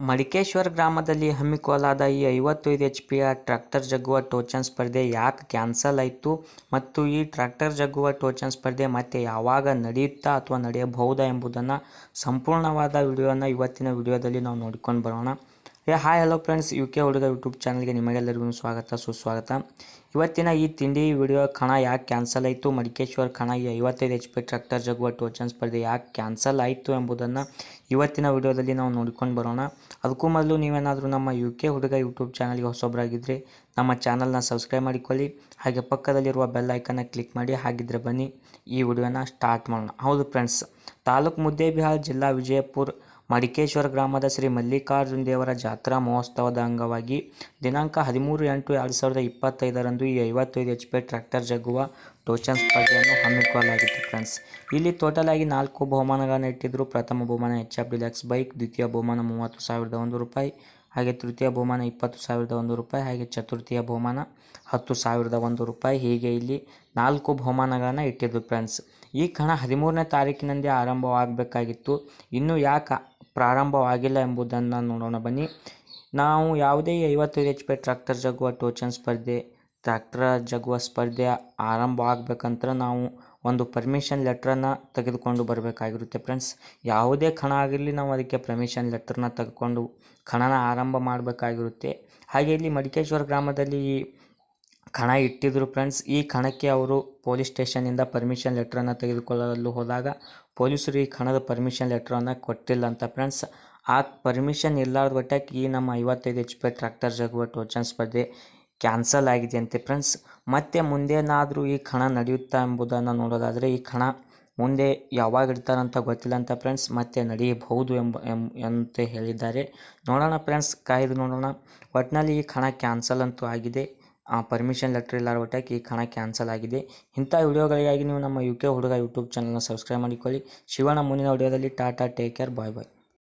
ಮಡಿಕೇಶ್ವರ ಗ್ರಾಮದಲ್ಲಿ ಹಮ್ಮಿಕೊಳ್ಳಲಾದ ಈ ಐವತ್ತೈದು ಎಚ್ ಪಿಯ ಟ್ರ್ಯಾಕ್ಟರ್ ಜಗ್ಗುವ ಟೋಚನ್ ಸ್ಪರ್ಧೆ ಯಾಕೆ ಕ್ಯಾನ್ಸಲ್ ಆಯಿತು ಮತ್ತು ಈ ಟ್ರ್ಯಾಕ್ಟರ್ ಜಗ್ಗುವ ಟೋಚನ್ ಸ್ಪರ್ಧೆ ಮತ್ತೆ ಯಾವಾಗ ನಡೆಯುತ್ತಾ ಅಥವಾ ನಡೆಯಬಹುದಾ ಎಂಬುದನ್ನು ಸಂಪೂರ್ಣವಾದ ವಿಡಿಯೋನ ಇವತ್ತಿನ ವಿಡಿಯೋದಲ್ಲಿ ನಾವು ನೋಡ್ಕೊಂಡು ಬರೋಣ. ಏ hi hello friends U K ಹುಡುಗ ಯೂಟ್ಯೂಬ್ ಚಾನಲ್ಗೆ ನಿಮಗೆಲ್ಲರಿಗೂ ಸ್ವಾಗತ, ಸುಸ್ವಾಗತ. ಇವತ್ತಿನ ಈ ತಿಂಡಿ ವಿಡಿಯೋ ಕಣ ಯಾಕೆ ಕ್ಯಾನ್ಸಲ್ ಆಯಿತು? ಮಡಿಕೇಶ್ವರ್ ಕಣ ಐವತ್ತೈದು ಎಚ್ ಪಿ ಟ್ರ್ಯಾಕ್ಟರ್ ಜಗುವ ಟೋಚನ್ ಸ್ಪರ್ಧೆ ಯಾಕೆ ಕ್ಯಾನ್ಸಲ್ ಆಯಿತು ಎಂಬುದನ್ನು ಇವತ್ತಿನ ವಿಡಿಯೋದಲ್ಲಿ ನಾವು ನೋಡ್ಕೊಂಡು ಬರೋಣ. ಅದಕ್ಕೂ ಮೊದಲು ನೀವೇನಾದರೂ ನಮ್ಮ ಯು ಕೆ ಹುಡುಗ ಯೂಟ್ಯೂಬ್ ಚಾನಲ್ಗೆ ಹೊಸೊಬ್ಬರಾಗಿದ್ದರೆ ನಮ್ಮ ಚಾನಲ್ನ ಸಬ್ಸ್ಕ್ರೈಬ್ ಮಾಡಿಕೊಳ್ಳಿ. ಹಾಗೆ ಪಕ್ಕದಲ್ಲಿರುವ ಬೆಲ್ ಐಕನ್ನ ಕ್ಲಿಕ್ ಮಾಡಿ, ಹಾಗಿದ್ರೆ ಬನ್ನಿ ಈ ವಿಡಿಯೋನ ಸ್ಟಾರ್ಟ್ ಮಾಡೋಣ. ಹೌದು ಫ್ರೆಂಡ್ಸ್ ತಾಲೂಕು ಮುದ್ದೇಬಿಹಾಳ್ ಜಿಲ್ಲಾ ವಿಜಯಪುರ ಮಡಿಕೇಶ್ವರ ಗ್ರಾಮದ ಶ್ರೀ ಮಲ್ಲಿಕಾರ್ಜುನ ದೇವರ ಜಾತ್ರಾ ಮಹೋತ್ಸವದ ಅಂಗವಾಗಿ ದಿನಾಂಕ ಹದಿಮೂರು ಎಂಟು ಎರಡು ಸಾವಿರದ ಇಪ್ಪತ್ತೈದರಂದು ಈ ಐವತ್ತೈದು ಎಚ್ ಪಿ ಟ್ರ್ಯಾಕ್ಟರ್ ಜಗ್ಗುವ ಟೋಚನ್ ಸ್ಪರ್ಧೆಯನ್ನು ಹಮ್ಮಿಕೊಳ್ಳಲಾಗಿತ್ತು ಫ್ರೆಂಡ್ಸ್. ಇಲ್ಲಿ ಟೋಟಲ್ ಆಗಿ ನಾಲ್ಕು ಬಹುಮಾನಗಳನ್ನು ಇಟ್ಟಿದ್ದರು ಪ್ರಥಮ ಬಹುಮಾನ ಎಚ್ ಎಫ್ ಡಿಲಕ್ಸ್ ಬೈಕ್, ದ್ವಿತೀಯ ಬಹುಮಾನ ಮೂವತ್ತು ಸಾವಿರದ ಒಂದು ರೂಪಾಯಿ, ಹಾಗೆ ತೃತೀಯ ಬಹುಮಾನ ಇಪ್ಪತ್ತು ಸಾವಿರದ ಒಂದು ರೂಪಾಯಿ, ಹಾಗೆ ಚತುರ್ಥಿಯ ಬಹುಮಾನ ಹತ್ತು ಸಾವಿರದ ಒಂದು ರೂಪಾಯಿ. ಹೀಗೆ ಇಲ್ಲಿ ನಾಲ್ಕು ಬಹುಮಾನಗಳನ್ನು ಇಟ್ಟಿದ್ದು ಫ್ರೆಂಡ್ಸ್. ಈ ಕಣ ಹದಿಮೂರನೇ ತಾರೀಕಿನಂದೇ ಆರಂಭವಾಗಬೇಕಾಗಿತ್ತು. ಇನ್ನೂ ಯಾಕೆ ಪ್ರಾರಂಭವಾಗಿಲ್ಲ ಎಂಬುದನ್ನು ನೋಡೋಣ ಬನ್ನಿ. ನಾವು ಯಾವುದೇ ಐವತ್ತೈದು ಎಚ್ ಪಿ ಟ್ರ್ಯಾಕ್ಟರ್ ಜಗುವ ಟೋಚನ್ ಸ್ಪರ್ಧೆ ಟ್ರ್ಯಾಕ್ಟರ್ ಜಗುವ ಸ್ಪರ್ಧೆ ಆರಂಭ ಆಗಬೇಕಂತ ನಾವು ಒಂದು ಪರ್ಮಿಷನ್ ಲೆಟ್ರನ್ನು ತೆಗೆದುಕೊಂಡು ಬರಬೇಕಾಗಿರುತ್ತೆ ಫ್ರೆಂಡ್ಸ್ ಯಾವುದೇ ಕಣ ಆಗಿರಲಿ ನಾವು ಅದಕ್ಕೆ ಪರ್ಮಿಷನ್ ಲೆಟ್ರನ್ನ ತೆಗೆದುಕೊಂಡು ಕಣನ ಆರಂಭ ಮಾಡಬೇಕಾಗಿರುತ್ತೆ. ಹಾಗೆ ಇಲ್ಲಿ ಮಡಿಕೇಶ್ವರ ಗ್ರಾಮದಲ್ಲಿ ಕಣ ಇಟ್ಟಿದ್ರು ಫ್ರೆಂಡ್ಸ್. ಈ ಕಣಕ್ಕೆ ಅವರು ಪೊಲೀಸ್ ಸ್ಟೇಷನಿಂದ ಪರ್ಮಿಷನ್ ಲೆಟ್ರನ್ನು ತೆಗೆದುಕೊಳ್ಳಲು ಹೋದಾಗ ಪೊಲೀಸರು ಈ ಕಣದ ಪರ್ಮಿಷನ್ ಲೆಟ್ರನ್ನು ಕೊಟ್ಟಿಲ್ಲ ಅಂತ ಫ್ರೆಂಡ್ಸ್. ಆ ಪರ್ಮಿಷನ್ ಇಲ್ಲಾರ್ದ ಬಟ್ಟಕ್ಕೆ ಈ ನಮ್ಮ ಐವತ್ತೈದು ಎಚ್ ಪಿ ಟ್ರ್ಯಾಕ್ಟರ್ ಜಗುವ ಟೋಚನ್ ಸ್ಪರ್ಧೆ ಕ್ಯಾನ್ಸಲ್ ಆಗಿದೆ ಅಂತೆ ಫ್ರೆಂಡ್ಸ್. ಮತ್ತೆ ಮುಂದೇನಾದರೂ ಈ ಕಣ ನಡೆಯುತ್ತಾ ಎಂಬುದನ್ನು ನೋಡೋದಾದರೆ ಈ ಕಣ ಮುಂದೆ ಯಾವಾಗ ಇಡ್ತಾರಂತ ಗೊತ್ತಿಲ್ಲ ಅಂತ ಫ್ರೆಂಡ್ಸ್. ಮತ್ತೆ ನಡೆಯಬಹುದು ಎಂಬ, ಎಂ ಅಂತ ಹೇಳಿದ್ದಾರೆ. ನೋಡೋಣ ಫ್ರೆಂಡ್ಸ್, ಕಾಯ್ದು ನೋಡೋಣ. ಒಟ್ಟಿನಲ್ಲಿ ಈ ಕಣ ಕ್ಯಾನ್ಸಲ್ ಅಂತೂ ಆಗಿದೆ. ಪರ್ಮಿಷನ್ ಲೆಟ್ರ್ ಇಲ್ಲಾರ ಒಟ್ಟಾಗಿ ಈ ಕಣ ಕ್ಯಾನ್ಸಲ್ ಆಗಿದೆ. ಇಂಥ ವಿಡಿಯೋಗಳಿಗಾಗಿ ನೀವು ನಮ್ಮ ಯು ಕೆ ಹುಡುಗ ಯೂಟ್ಯೂಬ್ ಚಾನಲ್ನ ಸಬ್ಸ್ಕ್ರೈಬ್ ಮಾಡಿಕೊಳ್ಳಿ. ಶಿವಣ್ಣ ಮುಂದಿನ ವಿಡಿಯೋದಲ್ಲಿ ಟಾಟಾ ಟೇಕ್ ಕೇರ್ ಬಾಯ್ ಬಾಯ್